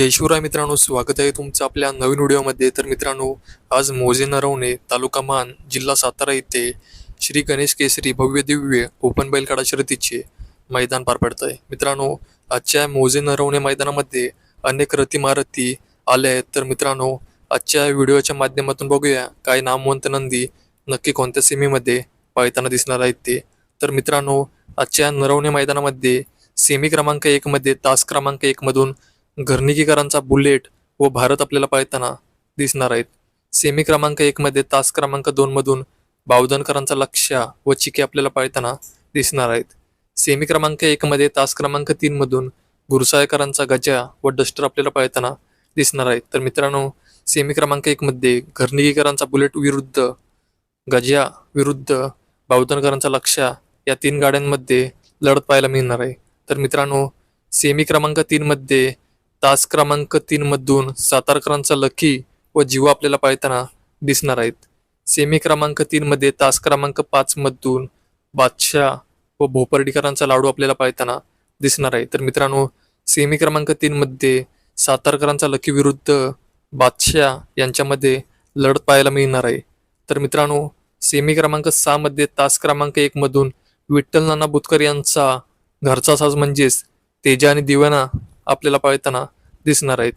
जय शिवराय मित्रांनो स्वागत आहे तुमचं आपल्या नवीन व्हिडिओमध्ये. तर मित्रांनो आज मोजे नरवणे तालुका मान जिल्हा सातारा येथे श्री गणेश केसरी भव्य दिव्य ओपन बैलगाडा शर्यतीचे मैदान पार पडत आहे. मित्रांनो आजच्या मोजे नरवणे मैदानामध्ये अनेक रतीमारती आल्या आहेत. तर मित्रांनो आजच्या व्हिडिओच्या माध्यमातून बघूया काय नामवंत नंदी नक्की कोणत्या सेमीमध्ये पळताना दिसणार आहेत ते. तर मित्रांनो आजच्या नरवणे मैदानामध्ये सेमी क्रमांक एकमध्ये तास क्रमांक एकमधून घरनिकीकरांचा बुलेट व भारत आपल्याला पाळताना दिसणार आहेत. सेमी क्रमांक एकमध्ये तास क्रमांक दोनमधून बावधनकरांचा लक्ष्या व चिके आपल्याला पाळताना दिसणार आहेत. सेमी क्रमांक एकमध्ये तास क्रमांक तीनमधून गुरसाळकरांचा गजा व डस्टर आपल्याला पाळताना दिसणार आहेत. तर मित्रांनो सेमी क्रमांक एकमध्ये घरनिकीकरांचा बुलेट विरुद्ध गजा विरुद्ध बावधनकरांचा लक्ष्या या तीन गाड्यांमध्ये लढत पाहायला मिळणार आहे. तर मित्रांनो सेमी क्रमांक तीनमध्ये तास क्रमांक तीनमधून सातारकरांचा लकी व जीवा आपल्याला पाळताना दिसणार आहेत. सेमी क्रमांक तीनमध्ये तास क्रमांक पाचमधून बादशाह व भोपर्डीकरांचा लाडू आपल्याला पाळताना दिसणार आहे. तर मित्रांनो सेमी क्रमांक तीनमध्ये सातारकरांचा लकी विरुद्ध बादशाह यांच्यामध्ये लढत पाहायला मिळणार आहे. तर मित्रांनो सेमी क्रमांक सहामध्ये तास क्रमांक एकमधून विठ्ठल नाना बुतकर यांचा घरचा साज म्हणजेच तेजा आणि दिवाना आपल्याला पळताना दिसणार आहेत.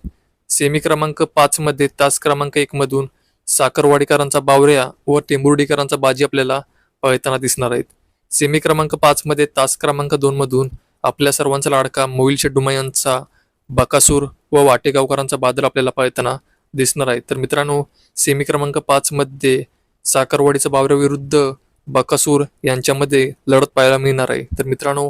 सेमी क्रमांक पाचमध्ये तास क्रमांक एकमधून साखरवाडीकरांचा बावऱ्या व टेंबुर्डीकरांचा बाजी आपल्याला पळताना दिसणार आहेत. सेमी क्रमांक पाचमध्ये तास क्रमांक दोनमधून आपल्या सर्वांचा लाडका मोईल शेड्डुमा यांचा बकासूर व वाटेगावकरांचा बादल आपल्याला पळताना दिसणार आहे तर मित्रांनो सेमी क्रमांक पाचमध्ये साखरवाडीचा बावऱ्या विरुद्ध बकासूर यांच्यामध्ये लढत पाहायला मिळणार आहे. तर मित्रांनो